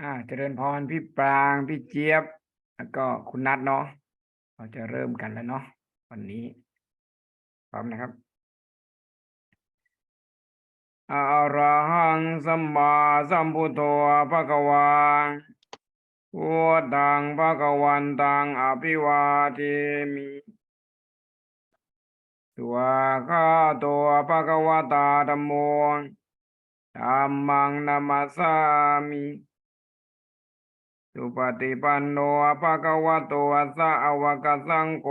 อ่าเจริญพรพี่ปรางพี่เจี๊ยบ แล้วก็คุณนัทเนาะเราจะเริ่มกันแล้วเนาะวันนี้พร้อมนะครับอรหังสัมมาสัมพุทโธภะคะวาพุทธังภะคะวันตังอภิวาเทมิสวากขาโตภะคะวตาธัมโมธัมมังนัมมัสสามิ สุปฏิปันโนภะคะวะโตสาวกสังโฆ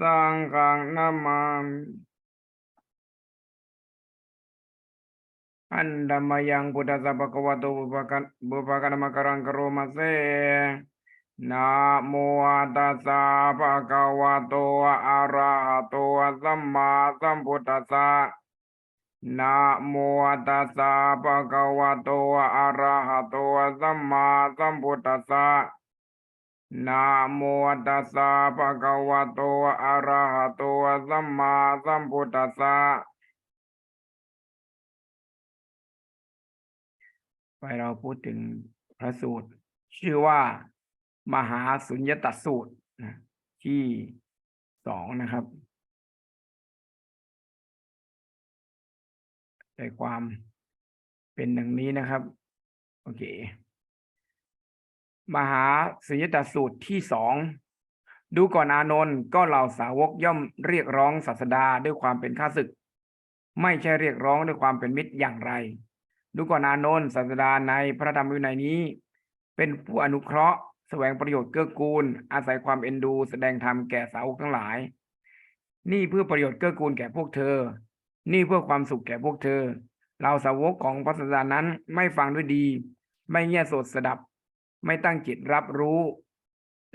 สังฆังนามามิอันดมยังพุทธัสสะภะคะวะโตบุปกันบุปกันมะกรังกโรมาเสนะโมตัสสะภะคะวะโตอะระหะโตสัมมาสัมพุทธัสสะ นะโมตัสสะภะคะวะโตอะระหะโตสัมมาสัมพุทธัสสะนะโมตัสสะภะคะวะโตอะระหะโตสัมมาสัมพุทธัสสะไปเราพูดถึงพระสูตร ชื่อว่า มหาสุญญตสูตรนะที่สองนะครับ ใจความเป็นดังนี้นะครับ โอเค มหาสุญญตสูตรที่สองดูก่อนอานนท์ก็เหล่าสาวกย่อมเรียกร้องศาสดาด้วยความเป็นข้าศึก ไม่ใช่เรียกร้องด้วยความเป็นมิตรอย่างไร ดูก่อนอานนท์ศาสดาในพระธรรมวินัยนี้ เป็นผู้อนุเคราะห์แสวงประโยชน์เกื้อกูล อาศัยความเอ็นดู แสดงธรรมแก่สาวกทั้งหลาย นี่เพื่อประโยชน์เกื้อกูลแก่พวกเธอ นี่เพื่อความสุขแก่พวกเธอ เราสาวกของพระศาสดานั้นไม่ฟังด้วยดี ไม่เงี่ยโสดสดับ ไม่ตั้งจิตรับรู้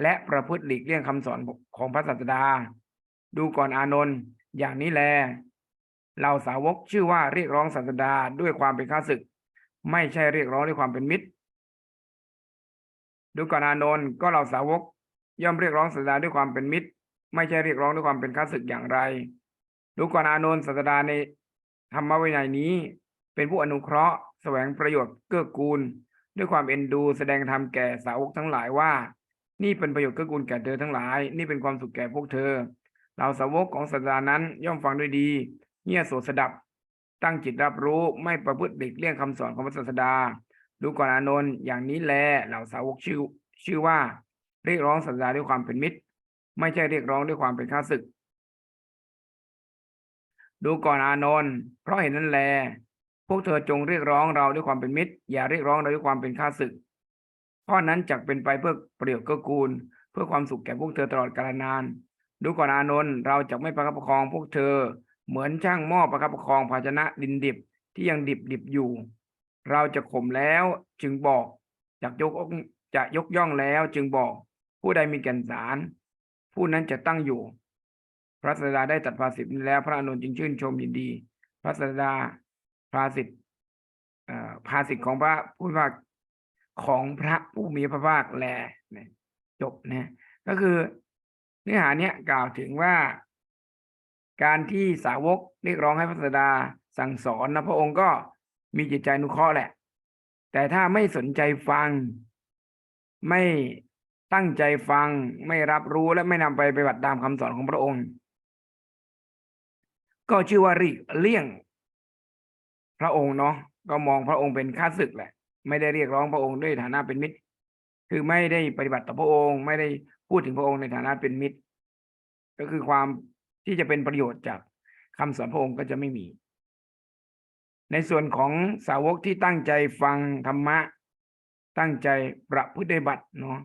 และประพฤติหลีกเลี่ยงคำสอนของพระศาสดา ดูก่อนอานนท์อย่างนี้แลเราสาวกชื่อว่าเรียกร้องศาสดาด้วยความเป็นข้าศึก ไม่ใช่เรียกร้องด้วยความเป็นมิตร ดูก่อนอานนท์ก็เราสาวกย่อมเรียกร้องศาสดาด้วยความเป็นมิตร ไม่ใช่เรียกร้องด้วยความเป็นข้าศึกอย่างไร ดูก่อนอานนท์ศาสดาในธรรมวินัยนี้ เป็นผู้อนุเคราะห์แสวงประโยชน์เกื้อกูล ด้วยความเอ็นดูแสดงธรรมแก่สาวกทั้งหลายว่า นี่เป็นประโยชน์เกื้อกูลแก่เธอทั้งหลาย นี่เป็นความสุขแก่พวกเธอเราสาวกของศาสดานั้นย่อมฟังด้วยดีเงี่ยโสดสดับ ตั้งจิตรับรู้ไม่ประพฤติเด็กเลี่ยงคำสอนของพระศาสดาดูก่อนอานนท์อย่างนี้แลเหล่าสาวกชื่อชื่อว่า เรียกร้องศาสดาด้วยความเป็นมิตร ไม่ใช่เรียกร้องด้วยความเป็นข้าศึก ดูก่อนอานนท์เพราะเห็นนั้นแล พวกเธอจงเรียกร้องเราด้วยความเป็นมิตร อย่าเรียกร้องเราด้วยความเป็นข้าศึกเพราะนั้นจักเป็นไปเพื่อประโยชน์เกื้อกูล เพื่อความสุขแก่พวกเธอตลอดกาลนาน ดูก่อนอานนท์เราจะไม่ประคับประคองพวกเธอ เหมือนช่างหม้อประคับประคองภาชนะดินดิบที่ยังดิบดิบอยู่ เราจะข่มแล้วจึงบอกจากยกจะยกย่องแล้วจึงบอก ผู้ใดมีแก่นสาร ผู้นั้นจะตั้งอยู่ พระสดาได้ตัดภาษิตนี้แล้วพระอานนท์จึงชื่นชมยินดี พระสดาภาษิตเอ่อภาษิตของพระผู้พิพากษ์ของพระผู้มีพระภาคแล่จบนะก็คือเนื้อหาเนี้ยกล่าวถึงว่า การที่สาวกเรียกร้องให้พระสดาสั่งสอนนะพระองค์ก็มีจิตใจนุเคราะห์แหละ แต่ถ้าไม่สนใจฟัง ไม่ตั้งใจฟังไม่รับรู้และไม่นำไปปฏิบัติตามคำสอนของพระองค์ ก็ชื่อว่ารีเลี่ยง พระองค์เนาะก็มองพระองค์เป็นข้าศึกแหละ ไม่ได้เรียกร้องพระองค์ด้วยฐานะเป็นมิตร คือไม่ได้ปฏิบัติต่อพระองค์ ไม่ได้พูดถึงพระองค์ในฐานะเป็นมิตร ก็คือความที่จะเป็นประโยชน์จากคำสอนพระองค์ก็จะไม่มี ในส่วนของสาวกที่ตั้งใจฟังธรรมะ ตั้งใจประพฤติบัติเนาะ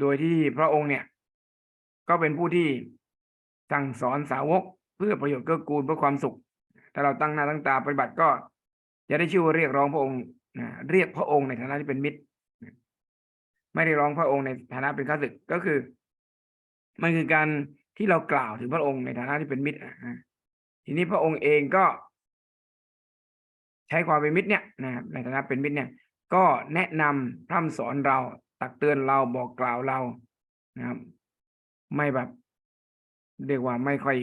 โดยที่พระองค์เนี่ย ก็เป็นผู้ที่ สั่งสอนสาวกเพื่อประโยชน์เกื้อกูลเพื่อความสุข ถ้าเราตั้งหน้าตั้งตาปฏิบัติก็จะได้ชื่อว่าเรียกร้องพระองค์เรียกพระองค์ในฐานะที่เป็นมิตร ไม่ได้ร้องพระองค์ในฐานะเป็นข้าศึกก็คือมันคือการที่เรากล่าวถึงพระองค์ในฐานะที่เป็นมิตรทีนี้พระองค์เองก็ใช้ความเป็นมิตรเนี่ยนะครับในฐานะเป็นมิตรเนี่ย ก็แนะนำพร่ำสอนเราตักเตือนเราบอกกล่าวเรานะครับ ไม่แบบ เรียกว่าไม่ค่อย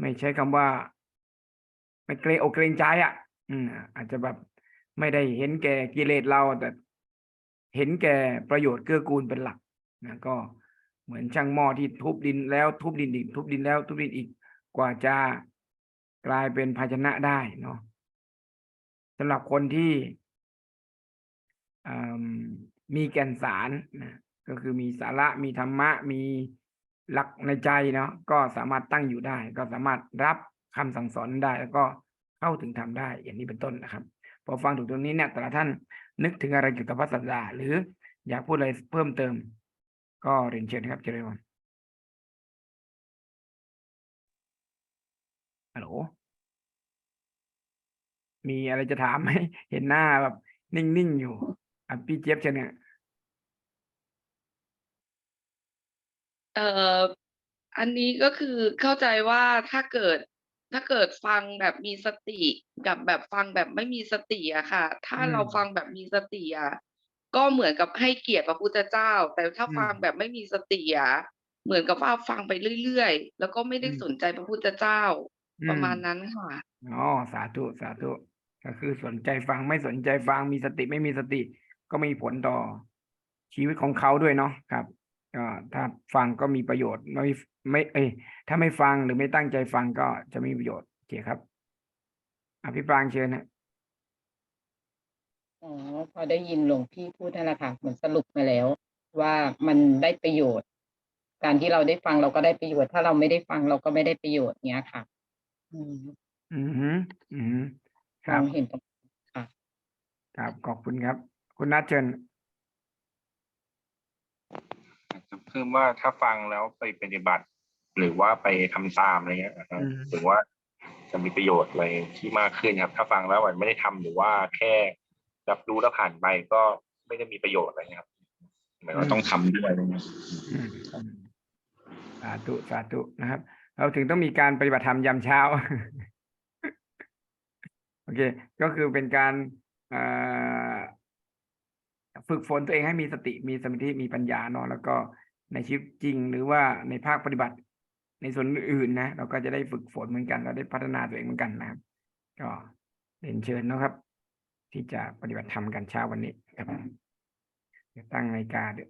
ไม่ใช้คำว่า ไม่เกรงอกเกรงใจอะ อืมอาจจะแบบไม่ได้เห็นแก่กิเลสเราแต่ เห็นแก่ประโยชน์เกื้อกูลเป็นหลักนะก็เหมือนช่างหม้อที่ทุบดินแล้วทุบดินอีกทุบดินแล้ว ทุบดินอีกกว่าจะกลายเป็นภาชนะได้เนาะสำหรับคนที่มมีแก่นสารนะก็คือมีสาระมีธรรมะมี หลักในใจเนาะก็สามารถตั้งอยู่ได้ ก็สามารถรับคำสั่งสอนได้ แล้วก็เข้าถึงทำได้อย่างนี้เป็นต้นนะครับพอฟังถูกตรงนี้เนี่ยแต่ละท่านนึกถึงอะไรเกี่ยวกับพระสัปดาห์หรืออยากพูดอะไรเพิ่มเติม ก็เรียนเชิญครับเจริญพรฮัลโหลมีอะไรจะถามไหมเห็นหน้าแบบนิ่งๆอยู่อะพี่เจี๊ยบเชิญเนี่ย เอ่อ อันนี้ก็คือเข้าใจว่าถ้าเกิด ถ้าเกิดฟังแบบมีสติ กับแบบฟังแบบไม่มีสติอะค่ะ ถ้าอืมเราฟังแบบมีสติอะ ก็เหมือนกับให้เกียรติพระพุทธเจ้า แต่ถ้าอืมฟังแบบไม่มีสติอะ เหมือนกับว่าฟังไปเรื่อย ๆ แล้วก็ไม่ได้อืมสนใจพระพุทธเจ้า อืประมาณนั้นค่ะ อ๋อ สาธุ สาธุ ก็คือสนใจฟังไม่สนใจฟัง มีสติไม่มีสติ ก็มีผลต่อชีวิตของเขาด้วยเนาะครับก็ ถ้าฟังก็มีประโยชน์ไม่ไม่เอ้ยถ้าไม่ฟังหรือไม่ตั้งใจฟังก็จะไม่มีประโยชน์โอเคครับ อภิปรายเชิญนะอ๋อพอได้ยินหลวงพี่พูดนั่นแหละค่ะเหมือนสรุปมาแล้ว ว่ามันได้ประโยชน์ การที่เราได้ฟังเราก็ได้ประโยชน์ ถ้าเราไม่ได้ฟังเราก็ไม่ได้ประโยชน์เนี้ยค่ะ อืมอือหืออือหือคมรัอบงเห็นตรงค่ะครับขอบคุณครับ คุณนัทเชิญ อาจจะเพิ่มว่าถ้าฟังแล้วไปปฏิบัติ หรือว่าไปทำตามอะไรเงี้ยนะครับอืมถือว่าจะมีประโยชน์อะไรที่มากขึ้นครับ ถ้าฟังแล้วมันไม่ได้ทำหรือว่าแค่รับรู้แล้วผ่านไปก็ไม่ได้มีประโยชน์อะไรเงี้ยครับหมายว่าต้องทำด้วยอะไรเงี้ยอืมอืมสาธุสาธุนะครับ เราถึงต้องมีการปฏิบัติธรรมยามเช้าโอเค ก็คือเป็นการเอ่อ ฝึกฝนตัวเองให้มีสติมีสมาธิมีปัญญาเนาะแล้วก็ในชีวิตจริงหรือว่าในภาคปฏิบัติ ในส่วนอื่นๆนะเราก็จะได้ฝึกฝนเหมือนกัน เราได้พัฒนาตัวเองเหมือนกันนะครับ ก็เรียนเชิญนะครับ ที่จะปฏิบัติธรรมกันเช้าวันนี้ครับตั้งนาฬิกาด้ว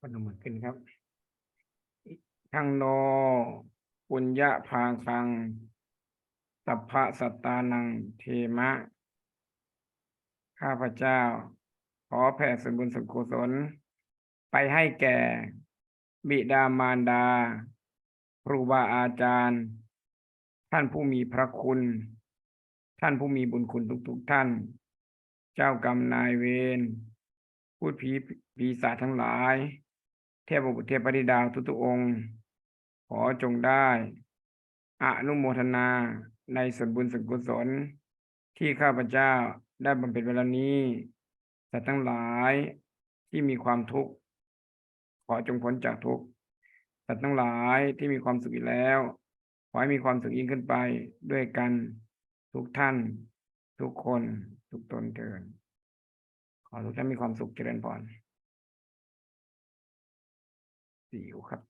พนมมือขึ้นครับทังโนปุญญาพาคังสัพพะสัตตานังเทมะ ข้าพเจ้า ขอแผ่ส่วนบุญส่วนกุศล ไปให้แก่ บิดามารดา ครูบาอาจารย์ ท่านผู้มีพระคุณ ท่านผู้มีบุญคุณทุกๆท่าน เจ้ากรรมนายเวรพูดผีปีศาจทั้งหลาย เทพบุตรเทพธิดาทุกๆองค์ ขอจงได้อนุโมทนาในส่วนบุญส่วนกุศล ที่ข้าพเจ้าได้บำเพ็ญเวลานี้สัตว์ทั้งหลายที่มีความทุกข์ ขอจงพ้นจากทุกข์สัตว์ทั้งหลายที่มีความสุขอยู่แล้ว ขอให้มีความสุขยิ่งขึ้นไปด้วยกันทุกท่าน ทุกคน ทุกตนเถิดขอทุกท่านมีความสุขเจริญพร สิวครับ